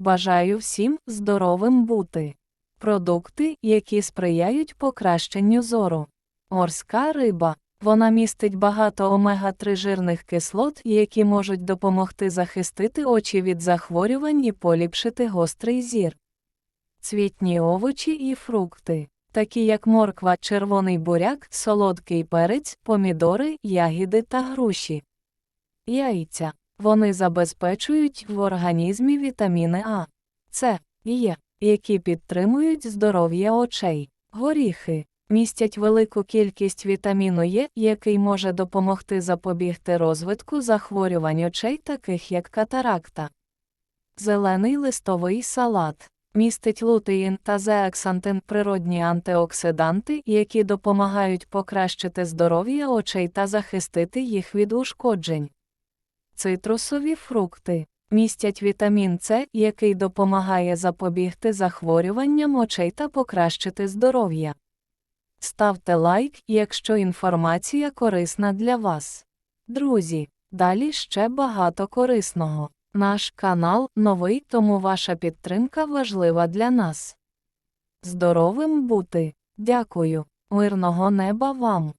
Бажаю всім здоровим бути. Продукти, які сприяють покращенню зору. Морська риба. Вона містить багато омега-3 жирних кислот, які можуть допомогти захистити очі від захворювань і поліпшити гострий зір. Цвітні овочі і фрукти, такі як морква, червоний буряк, солодкий перець, помідори, ягіди та груші. Яйця. Вони забезпечують в організмі вітаміни А, С Е, які підтримують здоров'я очей. Горіхи містять велику кількість вітаміну Е, який може допомогти запобігти розвитку захворювань очей, таких як катаракта. Зелений листовий салат містить лутеїн та зеаксантин природні антиоксиданти, які допомагають покращити здоров'я очей та захистити їх від ушкоджень. Цитрусові фрукти містять вітамін С, який допомагає запобігти захворюванням очей та покращити здоров'я. Ставте лайк, якщо інформація корисна для вас. Друзі, далі ще багато корисного. Наш канал новий, тому ваша підтримка важлива для нас. Здоровим бути. Дякую. Мирного неба вам.